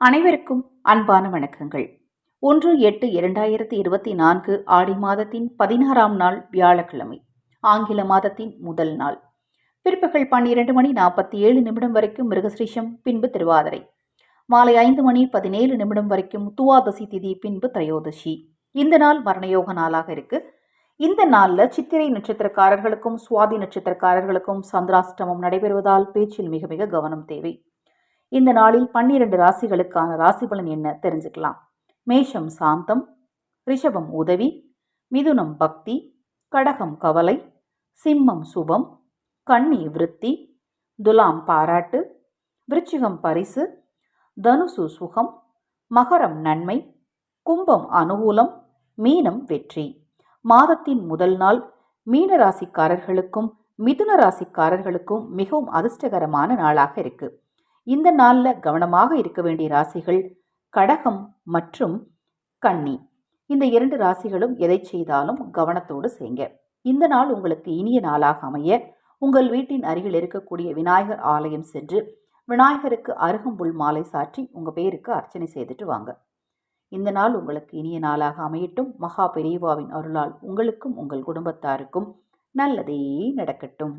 அனைவருக்கும் அன்பான வணக்கங்கள். ஒன்று எட்டு இரண்டாயிரத்தி இருபத்தி நான்கு ஆடி மாதத்தின் பதினாறாம் நாள் வியாழக்கிழமை ஆங்கில மாதத்தின் முதல் நாள். பிற்பகல் பன்னிரண்டு மணி நாற்பத்தி ஏழு நிமிடம் வரைக்கும் மிருகஸ்ரீஷம் பின்பு திருவாதிரை. மாலை ஐந்து மணி பதினேழு நிமிடம் வரைக்கும் துவாதசி திதி பின்பு திரையோதசி. இந்த நாள் மரணயோக நாளாக இருக்கு. இந்த நாளில் சித்திரை நட்சத்திரக்காரர்களுக்கும் சுவாதி நட்சத்திரக்காரர்களுக்கும் சந்திராஷ்டமம் நடைபெறுவதால் பேச்சில் மிக மிக கவனம் தேவை. இந்த நாளில் பன்னிரண்டு ராசிகளுக்கான ராசி பலன் என்ன தெரிஞ்சுக்கலாம். மேஷம் சாந்தம் ரிஷபம் உதவி மிதுனம் பக்தி கடகம் கவலை சிம்மம் சுபம் கன்னி விருத்தி துலாம் பாராட்டு விருச்சிகம் பரிசு தனுசு சுகம் மகரம் நன்மை கும்பம் அனுகூலம் மீனம் வெற்றி. மாதத்தின் முதல் நாள் மீன ராசிக்காரர்களுக்கும் மிதுன ராசிக்காரர்களுக்கும் மிகவும் அதிர்ஷ்டகரமான நாளாக இருக்குது இந்த நாளில் கவனமாக இருக்க வேண்டிய ராசிகள் கடகம் மற்றும் கன்னி. இந்த இரண்டு ராசிகளும் எதை செய்தாலும் கவனத்தோடு செய்யுங்க இந்த நாள் உங்களுக்கு இனிய நாளாக அமைய உங்கள் வீட்டின் அருகில் இருக்கக்கூடிய விநாயகர் ஆலயம் சென்று விநாயகருக்கு அருகம்புல் மாலை சாற்றி உங்கள் பேருக்கு அர்ச்சனை செய்துட்டு வாங்க. இந்த நாள் உங்களுக்கு இனிய நாளாக அமையட்டும். மகா பெரியவாவின் அருளால் உங்களுக்கும் உங்கள் குடும்பத்தாருக்கும் நல்லதே நடக்கட்டும்.